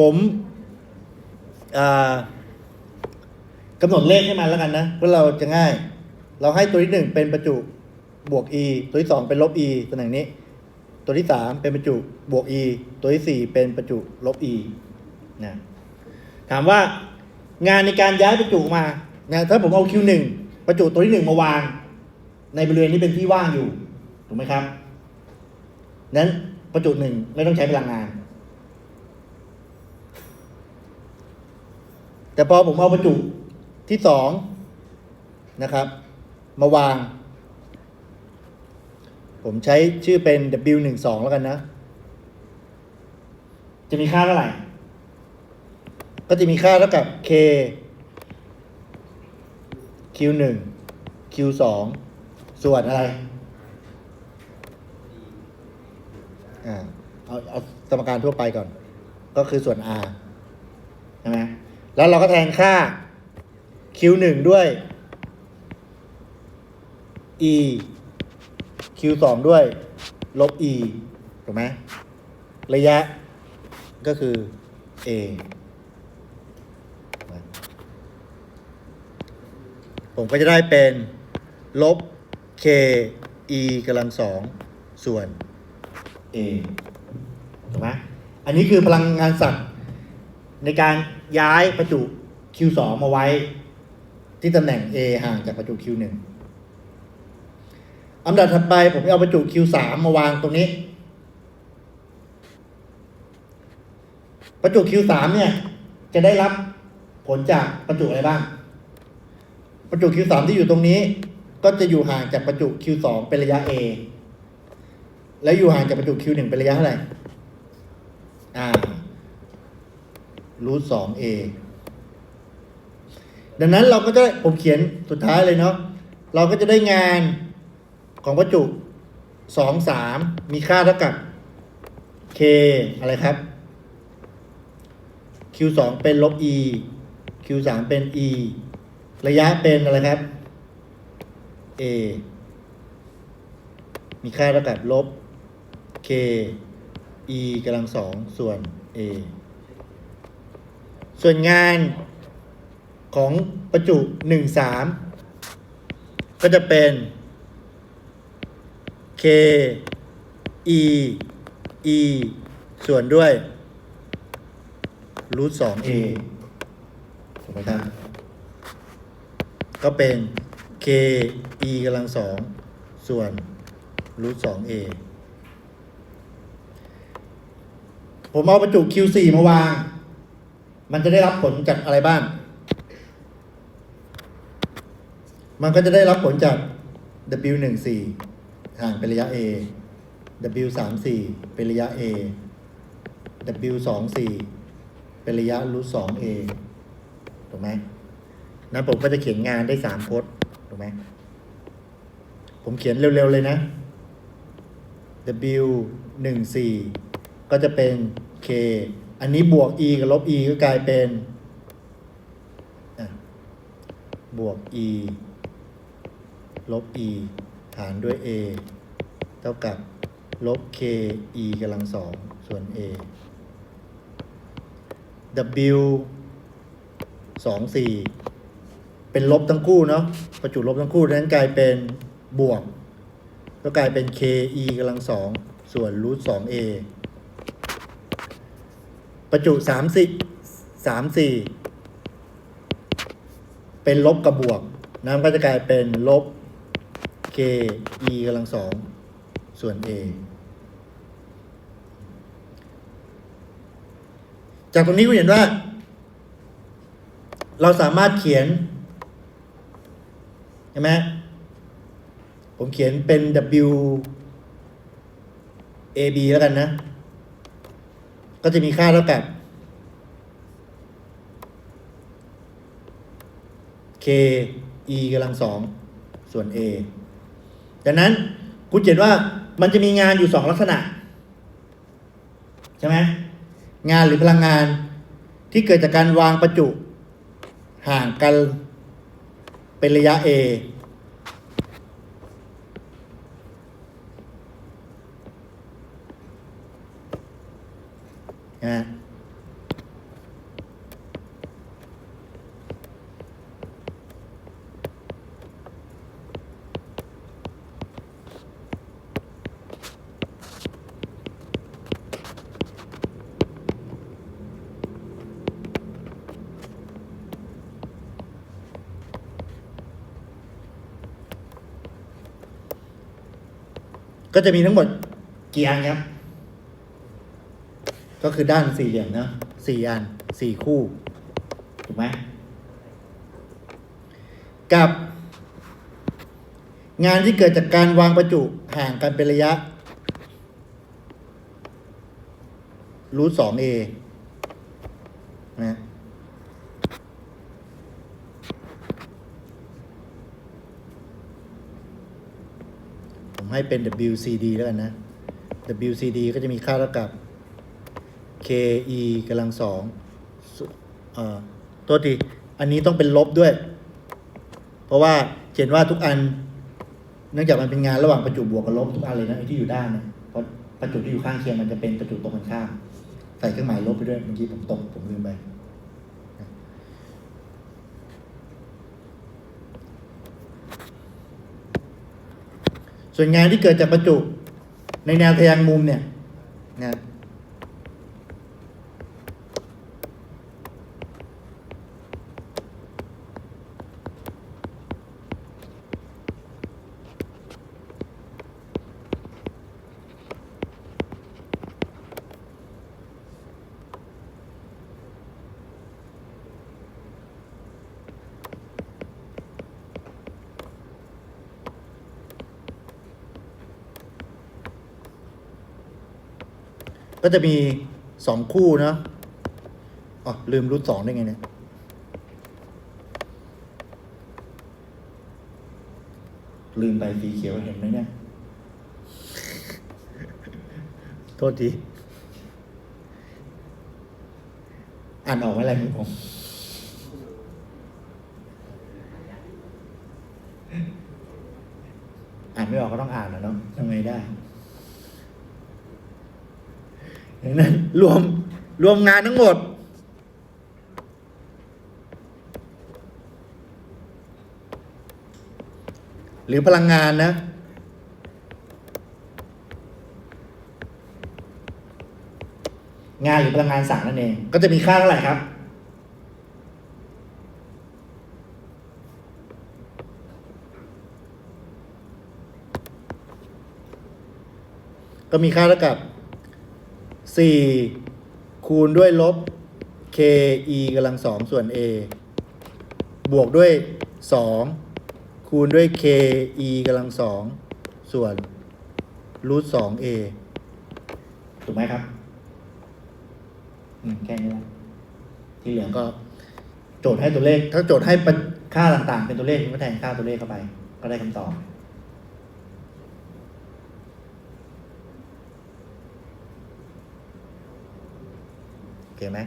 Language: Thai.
ผมกำหนดเลขให้มันแล้วกันนะเพื่อเราจะง่าย เราให้ตัวที่หนึ่งเป็นประจุบวก e ตัวที่สองเป็นลบ e ตำแหน่งนี้ ตัวที่สามเป็นประจุบวก e ตัวที่สี่เป็นประจุลบ e นะถามว่างานในการย้ายประจุมานะถ้าผมเอา q หนึ่งประจุตัวที่หนึ่งมาวาง ในบริเวณนี้เป็นที่ว่างอยู่ ถูกไหมครับ นั้นประจุหนึ่งไม่ต้องใช้พลังงาน แต่พอผมเอาประจุที่สองนะครับ มาวาง ผมใช้ชื่อเป็น W 1 2 แล้วกันนะ จะมีค่าเท่าไหร่ ก็จะมีค่าเท่ากับ K Q 1 Q 2 ส่วนอะไรอ่าเอาเอาสมการทั่วไปก่อน ก็คือส่วน r ใช่ไหม แล้วเราก็แทนค่า q 1 ด้วย e q 2 ด้วย ลบ e ถูกไหมระยะก็คือ a ผมก็จะได้เป็น ลบ k e กำลังสองส่วน a ถูกไหมอันนี้คือพลังงานสัตว์ ในการย้ายประจุ Q2 มาไว้ ที่ตำแหน่ง A ห่างจากประจุ Q1 อันดับถัดไปผมเอาประจุ Q3 มาวางตรงนี้ ประจุ Q3 เนี่ย จะได้รับผลจากประจุอะไรบ้าง ประจุ Q3 ที่อยู่ตรงนี้ ก็จะอยู่ห่างจากประจุ Q2 เป็นระยะ A แล้วอยู่ห่างจากประจุ Q1 เป็นระยะเท่าไหร่ อ่า รูทสองเอดังนั้นเราก็จะผมเขียนสุดท้ายเลยเนาะเราก็จะได้งานของประจุสองสามมีค่าเท่ากับ k อะไรครับ q สองเป็นลบ e q สามเป็น e ระยะเป็นอะไรครับ a มีค่าเท่ากับลบ k e กำลังสองส่วน a ส่วนงานของประจุหนึ่งสามก็จะเป็น k e e ส่วนด้วยรูทสอง a ถูกไหมครับ ก็เป็น k e กำลังสองส่วนรูทสอง a ผมเอาประจุ Q4 มาวาง มันจะได้รับผลจากอะไรบ้าง มันก็จะได้รับผลจาก W14 ห่างเป็นระยะ A W34 เป็นระยะ A W24 เป็นระยะรูท 2A ถูกไหมนั้นผมก็จะเขียนงานได้3พจน์ถูกไหม ผมเขียนเร็วๆเลยนะ W14 ก็จะเป็น K อันนี้บวก e กับลบ e ก็กลายเป็นบวก e ลบ e หารด้วย a เท่ากับลบ k e กำลังสองส่วน a w สองสี่เป็นลบทั้งคู่เนาะประจุลบทั้งคู่ดังนั้นกลายเป็นบวก ก็กลายเป็น k e กำลังสองส่วนรูทสอง a ประจุสามสิสามสี่เป็นลบกับบวก น้ำก็จะกลายเป็นลบ k e กำลังสองส่วน a จากตรงนี้คุณเห็นว่า เราสามารถเขียนเห็นไหมผมเขียนเป็น w a b แล้วกันนะ ก็จะมีค่าเท่ากับ k e กำลังสองส่วน a ดังนั้นคุณเห็นว่ามันจะมีงานอยู่สองลักษณะ ใช่ไหมงานหรือพลังงานที่เกิดจากการวางประจุ ห่างกันเป็นระยะ a ะก็จะมีทั้งหมดกี่อันครับ ก็คือด้านสี่เหลี่ยมเนอะสี่อันสี่คู่ถูกไหมกับงานที่เกิดจากการวางประจุห่างกันเป็นระยะรูทสองเอนะผมให้เป็น WCD แล้วกันนะ WCD ก็จะมีค่าเท่ากับ KE กำลังสองส่วนเอ่อโทษทีอันนี้ต้องเป็นลบด้วย เพราะว่าเขียนว่าทุกอัน เนื่องจากมันเป็นงานระหว่างประจุบวกกับลบทุกอันเลยนะไอ้ที่อยู่ด้านเนี่ยเพราะประจุที่อยู่ข้างเคียงมันจะเป็นประจุตรงกันข้ามใส่เครื่องหมายลบไปด้วยเมื่อกี้ผมตกผมลืมไปส่วนงานที่เกิดจากประจุในแนวทะแยงมุมเนี่ยนะ ก็จะมีสองคู่เนาะอ๋อลืมรูทสองได้ไงเนี่ยลืมไปสีเขียวเห็นไหมเนี่ย โทษทีอ่านออกไหมอะไรมือผม อ่านไม่ออกก็ต้องอ่านนะเนาะทำไงได้ ดังนั้นรวมรวมงานทั้งหมด หรือพลังงานนะ งานหรือพลังงานสั่งนั่นเอง ก็จะมีค่าเท่าไหร่ครับก็มีค่าเท่ากับ 4 คูณด้วยลบ k e กำลังสองส่วน a บวกด้วย 2 คูณด้วย k e กำลังสองส่วนรูทสอง a ถูกไหมครับ อืม แค่นี้แหละที่เหลือก็โจทย์ให้ตัวเลข ถ้าโจทย์ให้ค่าต่างๆ เป็นตัวเลขก็แทนค่าตัวเลขเข้าไป ก็ได้คำตอบ เคไหม